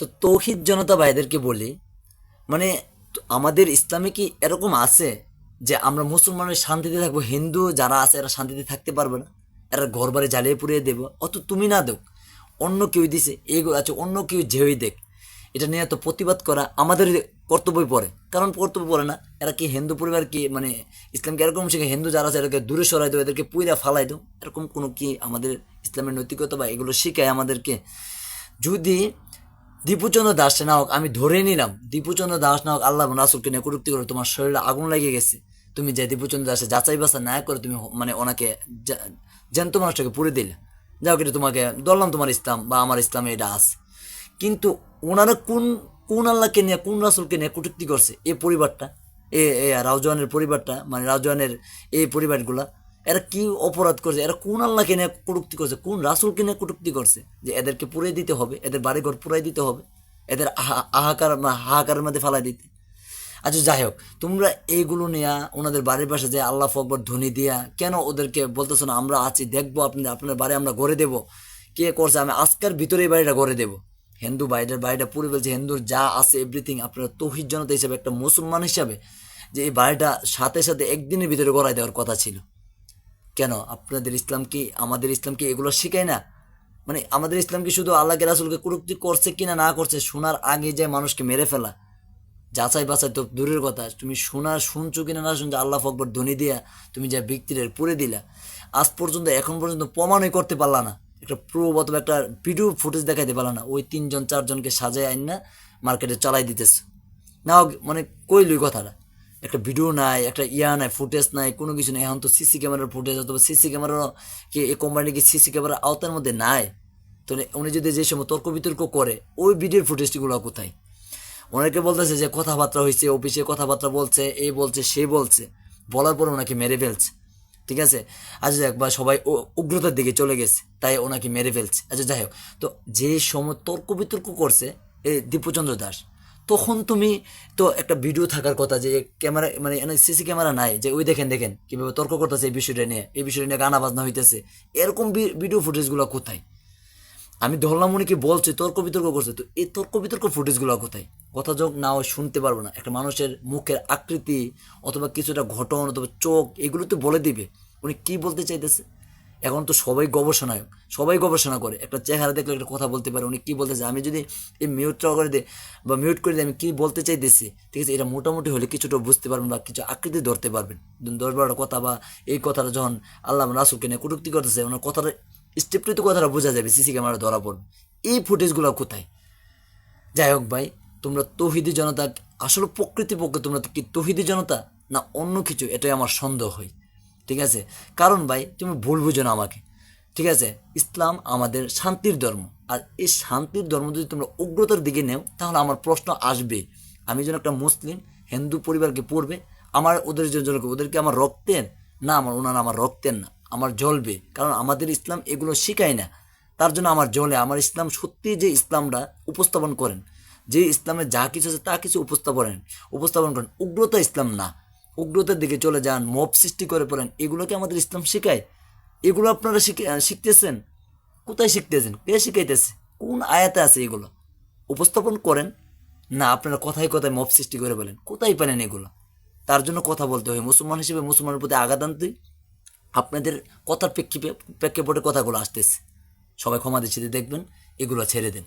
তো তৌহিদ জনতা ভাইদেরকে বলি মানে আমাদের ইসলামে কি এরকম আছে যে আমরা মুসলমানের শান্তিতে থাকব, হিন্দু যারা আছে এরা শান্তিতে থাকতে পারবে না, এরা ঘর বাড়ি জ্বালিয়ে পুড়িয়ে দেবো, অত তুমি না দেখ, অন্য কেউ দিছে এগুলো আছে, অন্য কেউ যেই দেখ। এটা নিয়ে তো প্রতিবাদ করা আমাদের কর্তব্যই পড়ে। কারণ কর্তব্য পড়ে না, এরা কি হিন্দু পরিবার কি মানে ইসলামকে এরকম শিখে হিন্দু যারা আছে এদেরকে দূরে সরাই দেবো এদেরকে পুইরা ফালাই দেবো এরকম কোনো কি আমাদের ইসলামের নৈতিকতা বা এগুলো শেখায় আমাদেরকে। যদি দীপুচন্দ্র দাস না হোক আমি ধরে নিলাম, দীপুচন্দ্র দাস না হোক আল্লাহ রাসুলকে নিয়ে কটুক্তি করে তোমার শরীরে আগুন লেগে গেছে। তুমি যে দীপুচন্দ্র দাসে যাচাই বাসা না করে তুমি মানে ওনাকে জ্যান্ত মানুষটাকে পুড়ে দিলে। যাও কিন্তু তোমাকে ধরলাম তোমার ইসলাম বা আমার ইসলামে এটা আছে। কিন্তু ওনারা কোন কোন আল্লাহকে নিয়ে, কোন রাসুলকে নিয়ে কটুক্তি করছে? এই পরিবারটা এ রাউজানের পরিবারটা মানে রাউজানের এই পরিবারগুলা এরা কি অপরাধ করছে? এরা কোন আল্লাহকে নিয়ে কটুক্তি করছে? কোন রাসুলকে নিয়ে কটুক্তি করছে? যে এদেরকে পুড়ে দিতে হবে, এদের বাড়িঘর পুরাই দিতে হবে, এদের হাহাকার হাহাকারের মধ্যে ফালাই দিতে। আচ্ছা যাই হোক, তোমরা এইগুলো নিয়ে ওনাদের বাড়ির পাশে যে আল্লাহ ফকবর ধ্বনি দিয়া কেন ওদেরকে বলতেছো না, আমরা আছি, দেখব আপনি, আপনার বাড়ি আমরা গড়ে দেবো। কে করছে? আমি আজকের ভিতরে এই বাড়িটা গড়ে দেবো। হিন্দু বাড়িটার বাড়িটা পুরো বলছে হিন্দুর যা আছে এভরিথিং আপনারা তৌহিদ জনতা হিসাবে, একটা মুসলমান হিসাবে, যে এই বাড়িটা সাথে সাথে একদিনের ভিতরে গড়াই দেওয়ার কথা ছিল। কেন? আপনাদের ইসলাম কি, আমাদের ইসলাম কি এগুলো শেখায় না? মানে আমাদের ইসলাম কি শুধু আল্লাহকে, রাসুলকে কুরুক্তি করছে কিনা না করছে, শোনার আগে যে মানুষকে মেরে ফেলা? যাচাই বাছাই তো দূরের কথা। তুমি শোনা, শুনছো কিনা না শুনছো, আল্লাহ ফকবর ধ্বনি দিয়া তুমি যা ব্যক্তিদের পুড়ে দিলা, আজ পর্যন্ত, এখন পর্যন্ত প্রমাণই করতে পারলা না। একটা প্রুফ অথবা একটা ভিডিও ফুটেজ দেখাইতে পারলা না। ওই তিনজন, চারজনকে সাজায় আইন না মার্কেটে চালাই দিতেছে। না মানে কইলই কথাটা। একটা ভিডিও নাই, একটা ইয়া নাই ফুটেজ নাই, কোনো কিছু নাই। এখন তো সিসি ক্যামেরার ফুটেজ অথবা সিসি ক্যামেরা কি এই কোম্পানি কি সিসি ক্যামেরার আওতার মধ্যে নাই। তো উনি যদি যে সময় তর্ক বিতর্ক করে, ওই ভিডিওর ফুটেজটিগুলো কোথায়? ওনাকে বলতেছে যে কথাবার্তা হয়েছে অফিসে কথাবার্তা বলছে এই বলছে, সে বলছে। বলার পরে ওনাকে মেরে ফেলছে। ঠিক আছে? আচ্ছা যাক বা সবাই উগ্রতার দিকে চলে গেছে, তাই ওনাকে মেরে ফেলছে। আচ্ছা যাই হোক, তো যে সময় তর্ক বিতর্ক করছে এই দীপুচন্দ্র দাস তখন তুমি তো একটা ভিডিও থাকার কথা যে ক্যামেরা মানে সিসি ক্যামেরা নাই, যে ওই দেখেন দেখেন কীভাবে তর্ক করতেছে এই বিষয়টা নিয়ে, এই বিষয়টা নিয়ে গানা বাজনা হইতেছে। এরকম ভিডিও ফুটেজগুলো কোথায়? আমি ধরলাম উনি কি বলছে, তর্ক বিতর্ক করছে, তো এই তর্ক বিতর্ক ফুটেজগুলো কোথায়? কথা যোগ না হয় শুনতে পারব না। একটা মানুষের মুখের আকৃতি অথবা কিছুটা ঘটন অথবা চোখ, এগুলো তো বলে দিবে। উনি কি বলতে চাইতেছে? এখন তো সবাই গবেষণায়, সবাই গবেষণা করে। একটা চেহারা দেখলে একটা কথা বলতে পারে, উনি কি বলতেছে আমি যদি এই মিউটটা করে দিই বা মিউট করে দিই, আমি কী বলতে চাইতেছি? ঠিক আছে, এটা মোটামুটি হলে কিছুটা বুঝতে পারবেন বা কিছু আকৃতি ধরতে পারবেন। দশ বারোটা কথা বা এই কথাটা যখন আল্লাহ রাসুলকে নিয়ে কটুক্তি করতেছে, ওনার কথাটা স্টেপটি তো কথাটা বোঝা যাবে, সিসি ক্যামেরা ধরা পড়বে। এই ফুটেজগুলো কোথায়? যাই হোক ভাই, তোমরা তহিদি জনতা আসলে প্রকৃতিপক্ষে তোমরা কি তহিদি জনতা না অন্য কিছু? এটাই আমার সন্দেহ হয়। ঠিক আছে? কারণ ভাই, তুমি ভুল বুঝো না আমাকে। ঠিক আছে? ইসলাম আমাদের শান্তির ধর্ম। আর এই শান্তির ধর্ম যদি তোমরা উগ্রতার দিকে নেও, তাহলে আমার প্রশ্ন আসবে। আমি যেন একটা মুসলিম, হিন্দু পরিবারকে পড়বে, আমার ওদের জন্য ওদেরকে আমার রক্তের? না, আমার ওনারা আমার রক্তের না, আমার জ্বলবে। কারণ আমাদের ইসলাম এগুলো শেখায় না। তার জন্য আমার জলে আমার ইসলাম সত্যি যে ইসলামটা উপস্থাপন করেন, যে ইসলামে যা কিছু আছে তা কিছু উপস্থাপন উপস্থাপন করেন। উগ্রতা ইসলাম না। উগ্রতার দিকে চলে যান, মব সৃষ্টি করে পড়েন এগুলোকে আমাদের ইসলাম শেখায়? এগুলো আপনারা শিখে শিখতেছেন? কোথায় শিখতেছেন? কে শিখাইতেছে? কোন আয়াতে আছে এগুলো? উপস্থাপন করেন। না, আপনারা কথায় কথায় মব সৃষ্টি করে বলেন। কোথায় পেলেন এগুলো? তার জন্য কথা বলতে হয়। মুসলমান হিসেবে মুসলমানের প্রতি আঘাত আনতে আপনাদের কথার প্রেক্ষিপে প্রেক্ষাপটে কথাগুলো আসতেছে। সবাই ক্ষমা দৃষ্টিতে দেখবেন, এগুলো ছেড়ে দেন।